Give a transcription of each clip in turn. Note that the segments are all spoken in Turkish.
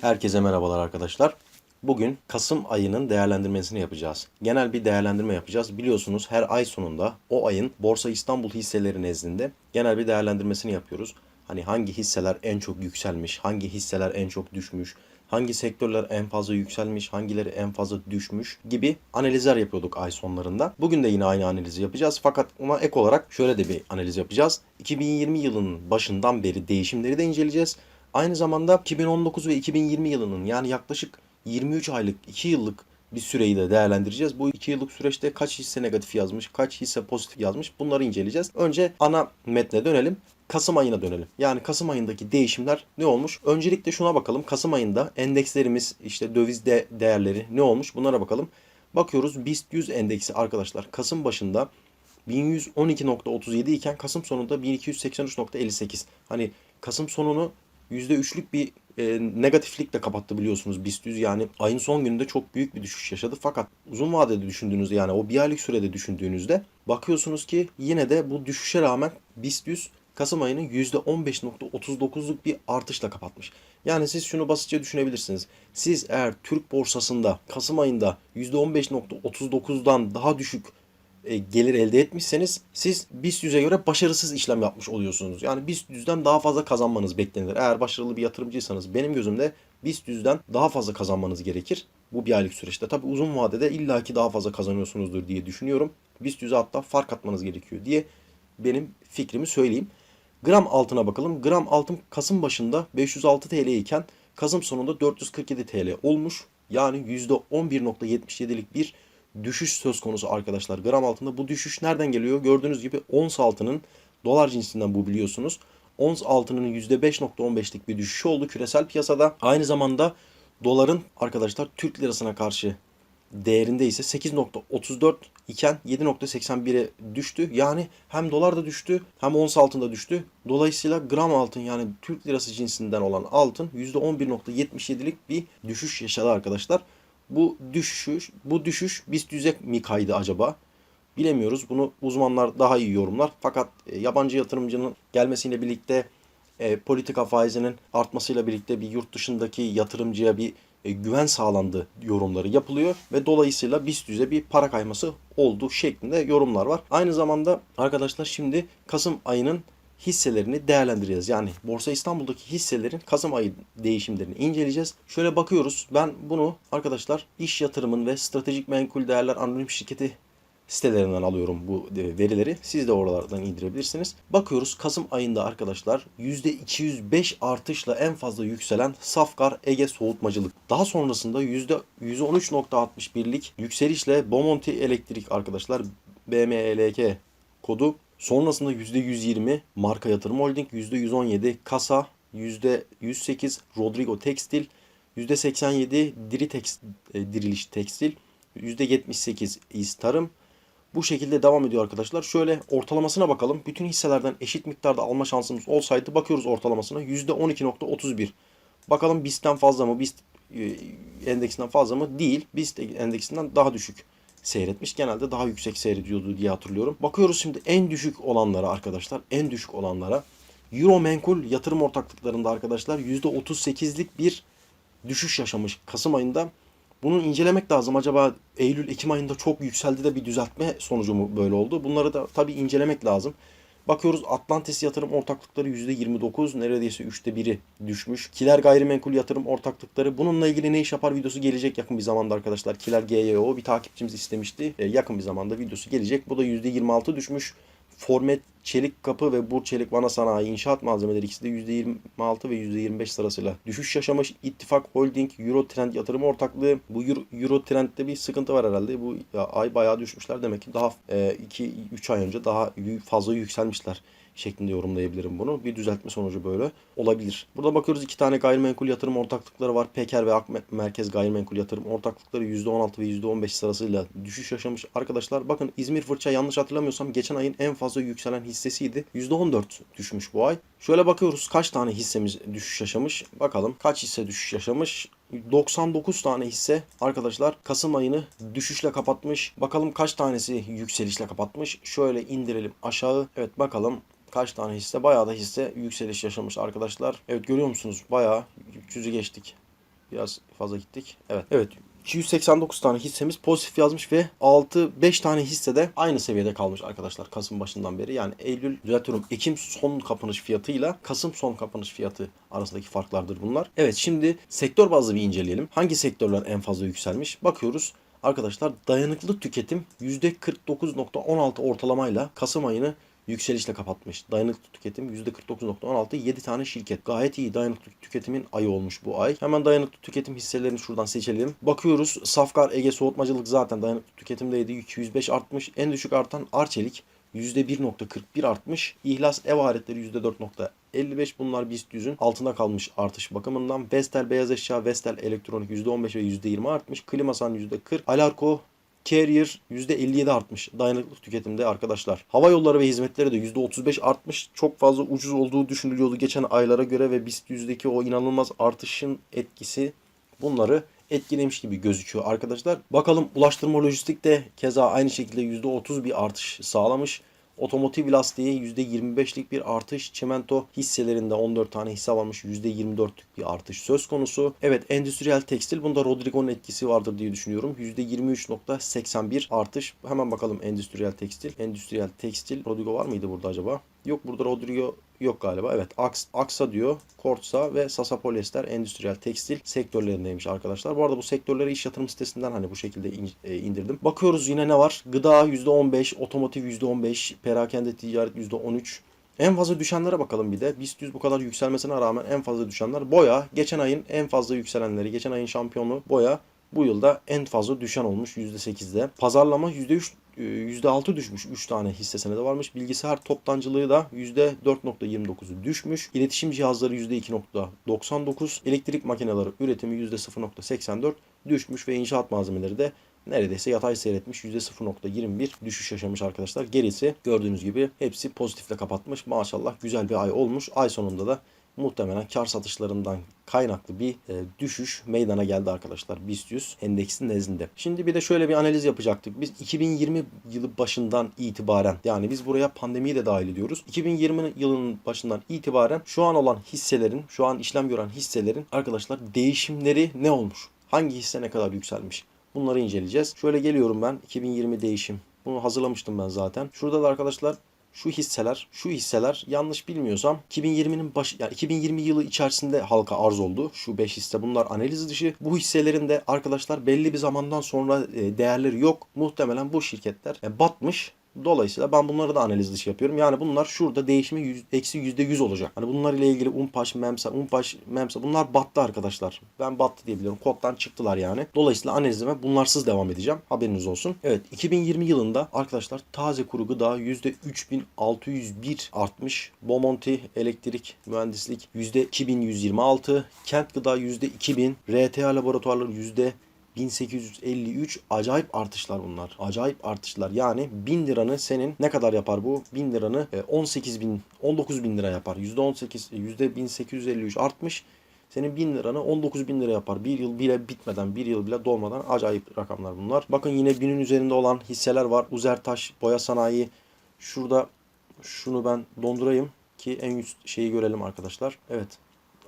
Herkese merhabalar arkadaşlar. Bugün Kasım ayının değerlendirmesini yapacağız. Genel bir değerlendirme yapacağız. Biliyorsunuz her ay sonunda o ayın Borsa İstanbul hisseleri nezdinde genel bir değerlendirmesini yapıyoruz. Hani hangi hisseler en çok yükselmiş, hangi hisseler en çok düşmüş, hangi sektörler en fazla yükselmiş, hangileri en fazla düşmüş gibi analizler yapıyorduk ay sonlarında. Bugün de yine aynı analizi yapacağız. Fakat ona ek olarak şöyle de bir analiz yapacağız. 2020 yılının başından beri değişimleri de inceleyeceğiz. Aynı zamanda 2019 ve 2020 yılının yani yaklaşık 23 aylık 2 yıllık bir süreyi de değerlendireceğiz. Bu 2 yıllık süreçte kaç hisse negatif yazmış, kaç hisse pozitif yazmış bunları inceleyeceğiz. Önce ana metne dönelim. Kasım ayına dönelim. Yani Kasım ayındaki değişimler ne olmuş? Öncelikle şuna bakalım. Kasım ayında endekslerimiz işte döviz de değerleri ne olmuş? Bunlara bakalım. Bakıyoruz BIST 100 endeksi arkadaşlar Kasım başında 1112.37 iken Kasım sonunda 1283.58. Hani Kasım sonunu %3'lük bir e, negatiflikle kapattı biliyorsunuz BIST 100. Yani ayın son gününde çok büyük bir düşüş yaşadı. Fakat uzun vadede düşündüğünüzde yani o bir aylık sürede düşündüğünüzde bakıyorsunuz ki yine de bu düşüşe rağmen BIST 100 Kasım ayının %15.39'luk bir artışla kapatmış. Yani siz şunu basitçe düşünebilirsiniz. Siz eğer Türk borsasında Kasım ayında %15.39'dan daha düşük gelir elde etmişseniz siz BIST 100'e göre başarısız işlem yapmış oluyorsunuz. Yani BIST 100'den daha fazla kazanmanız beklenir. Eğer başarılı bir yatırımcıysanız benim gözümde BIST 100'den daha fazla kazanmanız gerekir. Bu bir aylık süreçte. Tabi uzun vadede illaki daha fazla kazanıyorsunuzdur diye düşünüyorum. BIST 100'e hatta fark atmanız gerekiyor diye benim fikrimi söyleyeyim. Gram altına bakalım. Gram altın Kasım başında 506 TL iken Kasım sonunda 447 TL olmuş. Yani %11.77'lik bir düşüş söz konusu arkadaşlar. Gram altında bu düşüş nereden geliyor? Gördüğünüz gibi ons altının dolar cinsinden bu biliyorsunuz. Ons altının %5.15'lik bir düşüşü oldu küresel piyasada. Aynı zamanda doların arkadaşlar Türk lirasına karşı değerinde ise 8.34 iken 7.81'e düştü. Yani hem dolar da düştü hem ons altın da düştü. Dolayısıyla gram altın yani Türk lirası cinsinden olan altın %11.77'lik bir düşüş yaşadı arkadaşlar. Bu düşüş, bu düşüş BIST 100'e mi kaydı acaba? Bilemiyoruz. Bunu uzmanlar daha iyi yorumlar. Fakat e, yabancı yatırımcının gelmesiyle birlikte e, politika faizinin artmasıyla birlikte bir yurt dışındaki yatırımcıya bir e, güven sağlandı yorumları yapılıyor ve dolayısıyla BIST 100'e bir para kayması oldu şeklinde yorumlar var. Aynı zamanda arkadaşlar şimdi Kasım ayının hisselerini değerlendireceğiz. Yani Borsa İstanbul'daki hisselerin Kasım ayı değişimlerini inceleyeceğiz. Şöyle bakıyoruz. Ben bunu arkadaşlar iş yatırımın ve stratejik menkul değerler anonim şirketi sitelerinden alıyorum bu e, verileri. Siz de oralardan indirebilirsiniz. Bakıyoruz Kasım ayında arkadaşlar %205 artışla en fazla yükselen Safkar Ege Soğutmacılık. Daha sonrasında %113.61'lik yükselişle Bomonti Elektrik arkadaşlar BMELK kodu Sonrasında %120 Marka Yatırım Holding, %117 Kasa, %108 Rodrigo Tekstil, %87 Diri Tekst, e, Diriliş Tekstil, %78 İz. Bu şekilde devam ediyor arkadaşlar. Şöyle ortalamasına bakalım. Bütün hisselerden eşit miktarda alma şansımız olsaydı bakıyoruz ortalamasına %12.31. Bakalım BIST'ten fazla mı? BIST e, endeksinden fazla mı? Değil. BIST endeksinden daha düşük seyretmiş. Genelde daha yüksek seyrediyordu diye hatırlıyorum. Bakıyoruz şimdi en düşük olanlara arkadaşlar. En düşük olanlara. Euro menkul yatırım ortaklıklarında arkadaşlar %38'lik bir düşüş yaşamış Kasım ayında. Bunu incelemek lazım. Acaba Eylül-Ekim ayında çok yükseldi de bir düzeltme sonucu mu böyle oldu? Bunları da tabii incelemek lazım. Bakıyoruz Atlantis yatırım ortaklıkları %29 neredeyse üçte biri düşmüş. Kiler gayrimenkul yatırım ortaklıkları bununla ilgili ne iş yapar videosu gelecek yakın bir zamanda arkadaşlar. Kiler GYO bir takipçimiz istemişti. E, yakın bir zamanda videosu gelecek. Bu da %26 düşmüş. Formet Çelik Kapı ve Bur Çelik Vana Sanayi inşaat malzemeleri ikisi de %26 ve %25 sırasıyla düşüş yaşamış. İttifak Holding Euro Trend yatırım ortaklığı. Bu Euro, bir sıkıntı var herhalde. Bu ay bayağı düşmüşler. Demek ki daha 2-3 e, ay önce daha fazla yükselmişler şeklinde yorumlayabilirim bunu. Bir düzeltme sonucu böyle olabilir. Burada bakıyoruz iki tane gayrimenkul yatırım ortaklıkları var. Peker ve Ak Merkez Gayrimenkul Yatırım ortaklıkları %16 ve %15 sırasıyla düşüş yaşamış. Arkadaşlar bakın İzmir Fırça yanlış hatırlamıyorsam geçen ayın en fazla yükselen hissesiydi. %14 düşmüş bu ay. Şöyle bakıyoruz kaç tane hissemiz düşüş yaşamış. Bakalım kaç hisse düşüş yaşamış. 99 tane hisse arkadaşlar Kasım ayını düşüşle kapatmış. Bakalım kaç tanesi yükselişle kapatmış. Şöyle indirelim aşağı. Evet bakalım kaç tane hisse? Bayağı da hisse yükseliş yaşamış arkadaşlar. Evet görüyor musunuz? Bayağı 300'ü geçtik. Biraz fazla gittik. Evet. Evet. 289 tane hissemiz pozitif yazmış ve 6-5 tane hisse de aynı seviyede kalmış arkadaşlar Kasım başından beri. Yani Eylül düzeltiyorum Ekim son kapanış fiyatıyla Kasım son kapanış fiyatı arasındaki farklardır bunlar. Evet şimdi sektör bazlı bir inceleyelim. Hangi sektörler en fazla yükselmiş? Bakıyoruz. Arkadaşlar dayanıklı tüketim %49.16 ortalamayla Kasım ayını yükselişle kapatmış. Dayanıklı tüketim %49.16 7 tane şirket. Gayet iyi dayanıklı tüketimin ayı olmuş bu ay. Hemen dayanıklı tüketim hisselerini şuradan seçelim. Bakıyoruz Safkar Ege Soğutmacılık zaten dayanıklı tüketimdeydi. 205 artmış. En düşük artan Arçelik %1.41 artmış. İhlas ev aletleri %4.55 bunlar BIST 100'ün altında kalmış artış bakımından. Vestel beyaz eşya, Vestel elektronik %15 ve %20 artmış. Klimasan %40. Alarko Carrier %57 artmış dayanıklı tüketimde arkadaşlar. Hava yolları ve hizmetleri de %35 artmış. Çok fazla ucuz olduğu düşünülüyordu geçen aylara göre ve BIST 100'deki o inanılmaz artışın etkisi bunları etkilemiş gibi gözüküyor arkadaşlar. Bakalım ulaştırma lojistik de keza aynı şekilde %30 bir artış sağlamış. Otomotiv lastiği %25'lik bir artış. Çimento hisselerinde 14 tane hisse varmış. %24'lük bir artış söz konusu. Evet endüstriyel tekstil. Bunda Rodrigo'nun etkisi vardır diye düşünüyorum. %23.81 artış. Hemen bakalım endüstriyel tekstil. Endüstriyel tekstil. Rodrigo var mıydı burada acaba? Yok burada Rodrigo yok galiba. Evet Aks, Aksa diyor. Kortsa ve Sasa Polyester endüstriyel tekstil sektörlerindeymiş arkadaşlar. Bu arada bu sektörleri iş yatırım sitesinden hani bu şekilde in- e, indirdim. Bakıyoruz yine ne var? Gıda %15, otomotiv %15, perakende ticaret %13. En fazla düşenlere bakalım bir de. BIST 100 bu kadar yükselmesine rağmen en fazla düşenler boya. Geçen ayın en fazla yükselenleri, geçen ayın şampiyonu boya. Bu yılda en fazla düşen olmuş %8'de. Pazarlama %3 %6 düşmüş 3 tane hisse senedi varmış. Bilgisayar toptancılığı da %4.29'u düşmüş. İletişim cihazları %2.99. Elektrik makineleri üretimi %0.84 düşmüş ve inşaat malzemeleri de neredeyse yatay seyretmiş. %0.21 düşüş yaşamış arkadaşlar. Gerisi gördüğünüz gibi hepsi pozitifle kapatmış. Maşallah güzel bir ay olmuş. Ay sonunda da muhtemelen kar satışlarından kaynaklı bir e, düşüş meydana geldi arkadaşlar BIST 100 endeksin nezdinde. Şimdi bir de şöyle bir analiz yapacaktık. Biz 2020 yılı başından itibaren yani biz buraya pandemiyi de dahil ediyoruz. 2020 yılının başından itibaren şu an olan hisselerin, şu an işlem gören hisselerin arkadaşlar değişimleri ne olmuş? Hangi hisse ne kadar yükselmiş? Bunları inceleyeceğiz. Şöyle geliyorum ben 2020 değişim. Bunu hazırlamıştım ben zaten. Şurada da arkadaşlar şu hisseler, şu hisseler yanlış bilmiyorsam 2020'nin baş yani 2020 yılı içerisinde halka arz oldu. Şu 5 hisse bunlar analiz dışı. Bu hisselerin de arkadaşlar belli bir zamandan sonra e, değerleri yok. Muhtemelen bu şirketler e, batmış. Dolayısıyla ben bunları da analiz dışı yapıyorum. Yani bunlar şurada değişimi eksi yüzde yüz olacak. Hani bunlar ile ilgili Unpaş, Memsa, Unpaş, Memsa bunlar battı arkadaşlar. Ben battı diye biliyorum. Koddan çıktılar yani. Dolayısıyla analizime bunlarsız devam edeceğim. Haberiniz olsun. Evet 2020 yılında arkadaşlar taze kuru gıda yüzde 3601 artmış. Bomonti elektrik mühendislik yüzde 2126. Kent gıda yüzde 2000. RTA laboratuvarları yüzde 1853 acayip artışlar bunlar. Acayip artışlar. Yani 1000 liranı senin ne kadar yapar bu? 1000 liranı 18 bin 19 bin lira yapar. %18 %1853 artmış. Senin 1000 liranı 19 bin lira yapar. Bir yıl bile bitmeden, bir yıl bile dolmadan acayip rakamlar bunlar. Bakın yine binin üzerinde olan hisseler var. Uzertaş, boya sanayi. Şurada şunu ben dondurayım ki en üst şeyi görelim arkadaşlar. Evet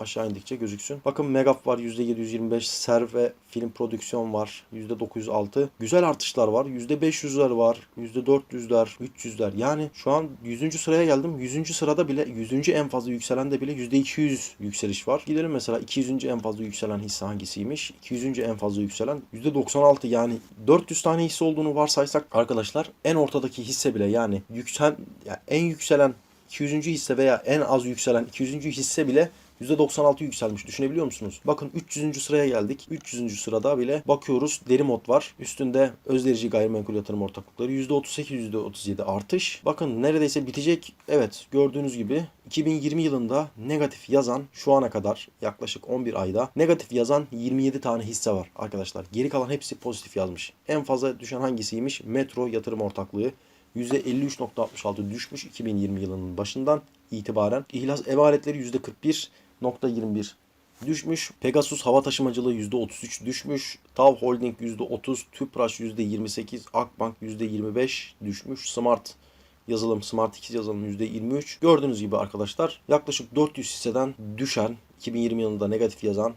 aşağı indikçe gözüksün. Bakın Megap var %725, Serv ve film prodüksiyon var %906. Güzel artışlar var. %500'ler var. %400'ler, 300'ler. Yani şu an 100. sıraya geldim. 100. sırada bile 100. en fazla yükselen de bile %200 yükseliş var. Gidelim mesela 200. en fazla yükselen hisse hangisiymiş? 200. en fazla yükselen %96 yani 400 tane hisse olduğunu varsaysak arkadaşlar en ortadaki hisse bile yani yüksel yani en yükselen 200. hisse veya en az yükselen 200. hisse bile %96 yükselmiş. Düşünebiliyor musunuz? Bakın 300. sıraya geldik. 300. sırada bile bakıyoruz. Deri mod var. Üstünde özderici gayrimenkul yatırım ortaklıkları %38, %37 artış. Bakın neredeyse bitecek. Evet gördüğünüz gibi 2020 yılında negatif yazan şu ana kadar yaklaşık 11 ayda negatif yazan 27 tane hisse var arkadaşlar. Geri kalan hepsi pozitif yazmış. En fazla düşen hangisiymiş? Metro yatırım ortaklığı. %53.66 düşmüş 2020 yılının başından itibaren. İhlas ev aletleri %41.21 düşmüş. Pegasus hava taşımacılığı %33 düşmüş. TAV Holding %30, Tüpraş %28, Akbank %25 düşmüş. Smart yazılım, Smart 2 yazılım %23. Gördüğünüz gibi arkadaşlar yaklaşık 400 hisseden düşen 2020 yılında negatif yazan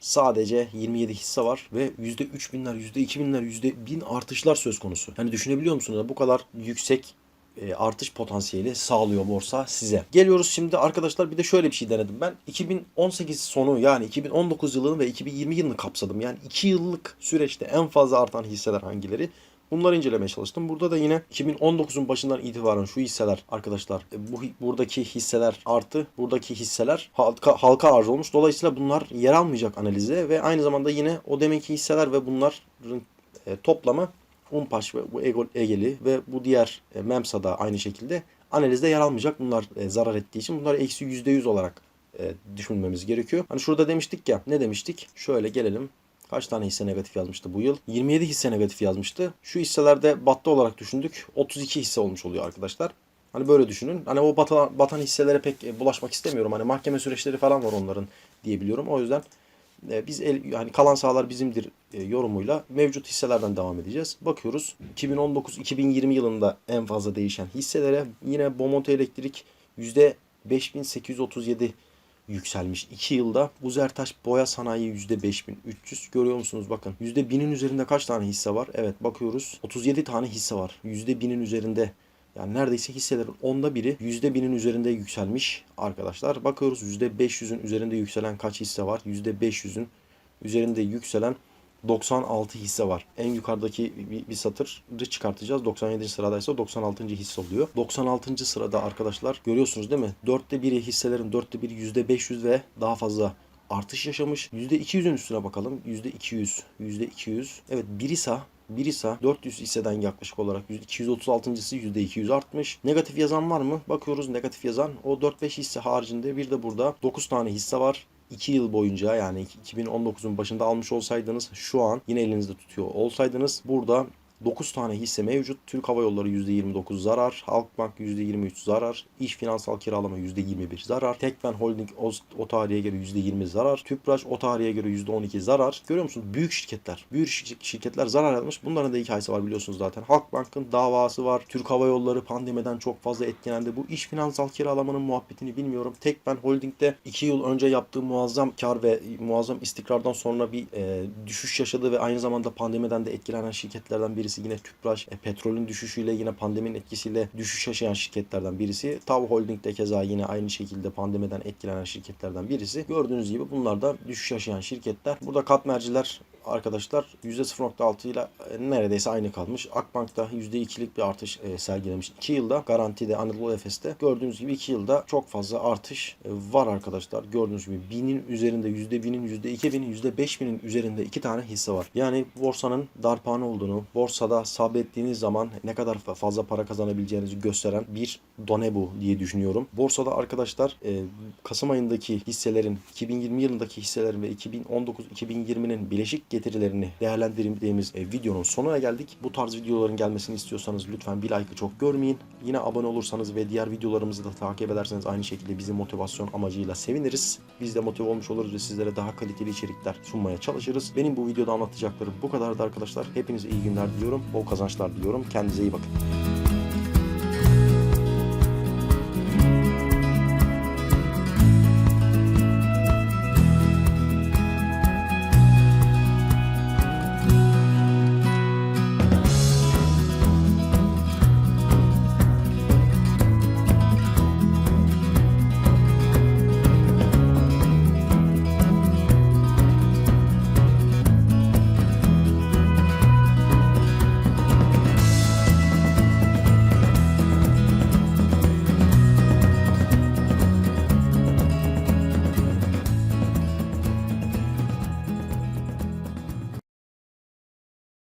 sadece 27 hisse var ve %3000'ler, %2000'ler, %1000 artışlar söz konusu. Hani düşünebiliyor musunuz? Bu kadar yüksek artış potansiyeli sağlıyor borsa size. Geliyoruz şimdi arkadaşlar bir de şöyle bir şey denedim ben. 2018 sonu yani 2019 yılını ve 2020 yılını kapsadım. Yani 2 yıllık süreçte en fazla artan hisseler hangileri? Bunları incelemeye çalıştım. Burada da yine 2019'un başından itibaren şu hisseler arkadaşlar e, bu buradaki hisseler artı buradaki hisseler halka, halka arz olmuş. Dolayısıyla bunlar yer almayacak analize ve aynı zamanda yine o deminki hisseler ve bunların e, toplamı Umpaş ve bu Egeli ve bu diğer e, Memsa da aynı şekilde analizde yer almayacak. Bunlar e, zarar ettiği için bunlar eksi %100 olarak e, düşünmemiz gerekiyor. Hani şurada demiştik ya ne demiştik? Şöyle gelelim. Kaç tane hisse negatif yazmıştı bu yıl? 27 hisse negatif yazmıştı. Şu hisselerde battı olarak düşündük. 32 hisse olmuş oluyor arkadaşlar. Hani böyle düşünün. Hani o batan, batan hisselere pek bulaşmak istemiyorum. Hani mahkeme süreçleri falan var onların diyebiliyorum. O yüzden e, biz el, yani kalan sahalar bizimdir e, yorumuyla mevcut hisselerden devam edeceğiz. Bakıyoruz 2019-2020 yılında en fazla değişen hisselere yine Bomonti Elektrik %5837 yükselmiş 2 yılda. Uzertaş Boya Sanayi %5300 görüyor musunuz bakın. %1000'in üzerinde kaç tane hisse var? Evet bakıyoruz 37 tane hisse var. %1000'in üzerinde yani neredeyse hisselerin onda biri %1000'in üzerinde yükselmiş arkadaşlar. Bakıyoruz %500'ün üzerinde yükselen kaç hisse var? %500'ün üzerinde yükselen 96 hisse var. En yukarıdaki bir, bir satırı çıkartacağız. 97. sıradaysa 96. hisse oluyor. 96. sırada arkadaşlar görüyorsunuz değil mi? Dörtte biri hisselerin dörtte biri %500 ve daha fazla artış yaşamış. %200'ün üstüne bakalım. %200, %200. Evet Birisa Birisa 400 hisseden yaklaşık olarak 236.sı %200 artmış. Negatif yazan var mı? Bakıyoruz negatif yazan. O 4-5 hisse haricinde bir de burada 9 tane hisse var. 2 yıl boyunca yani 2019'un başında almış olsaydınız şu an yine elinizde tutuyor olsaydınız burada 9 tane hisse mevcut. Türk Hava Yolları %29 zarar. Halkbank %23 zarar. İş Finansal Kiralama %21 zarar. Tekfen Holding o, o tarihe göre %20 zarar. Tüpraş o tarihe göre %12 zarar. Görüyor musunuz? Büyük şirketler. Büyük şir- şirketler zarar almış. Bunların da hikayesi var biliyorsunuz zaten. Halkbank'ın davası var. Türk Hava Yolları pandemiden çok fazla etkilendi. Bu iş finansal kiralamanın muhabbetini bilmiyorum. Tekfen Holding'de 2 yıl önce yaptığı muazzam kar ve muazzam istikrardan sonra bir e, düşüş yaşadı ve aynı zamanda pandemiden de etkilenen şirketlerden birisi yine Tüpraş. E, petrolün düşüşüyle yine pandeminin etkisiyle düşüş yaşayan şirketlerden birisi. Tav Holding de keza yine aynı şekilde pandemiden etkilenen şirketlerden birisi. Gördüğünüz gibi bunlar da düşüş yaşayan şirketler. Burada katmerciler arkadaşlar %0.6 ile e, neredeyse aynı kalmış. Akbank'ta %2'lik bir artış e, sergilemiş. 2 yılda garantide Anadolu Efes'te gördüğünüz gibi 2 yılda çok fazla artış e, var arkadaşlar. Gördüğünüz gibi 1000'in üzerinde %1000'in %2000'in %5000'in üzerinde iki tane hisse var. Yani borsanın darphane olduğunu, borsada sabrettiğiniz zaman ne kadar fa- fazla para kazanabileceğinizi gösteren bir done bu diye düşünüyorum. Borsada arkadaşlar Kasım ayındaki hisselerin 2020 yılındaki hisselerin ve 2019-2020'nin bileşik getirilerini değerlendirdiğimiz e, videonun sonuna geldik. Bu tarz videoların gelmesini istiyorsanız lütfen bir like'ı çok görmeyin. Yine abone olursanız ve diğer videolarımızı da takip ederseniz aynı şekilde bizi motivasyon amacıyla seviniriz. Biz de motive olmuş oluruz ve sizlere daha kaliteli içerikler sunmaya çalışırız. Benim bu videoda anlatacaklarım bu kadardı arkadaşlar. Hepinize iyi günler diliyorum. Bol kazançlar diliyorum. Kendinize iyi bakın.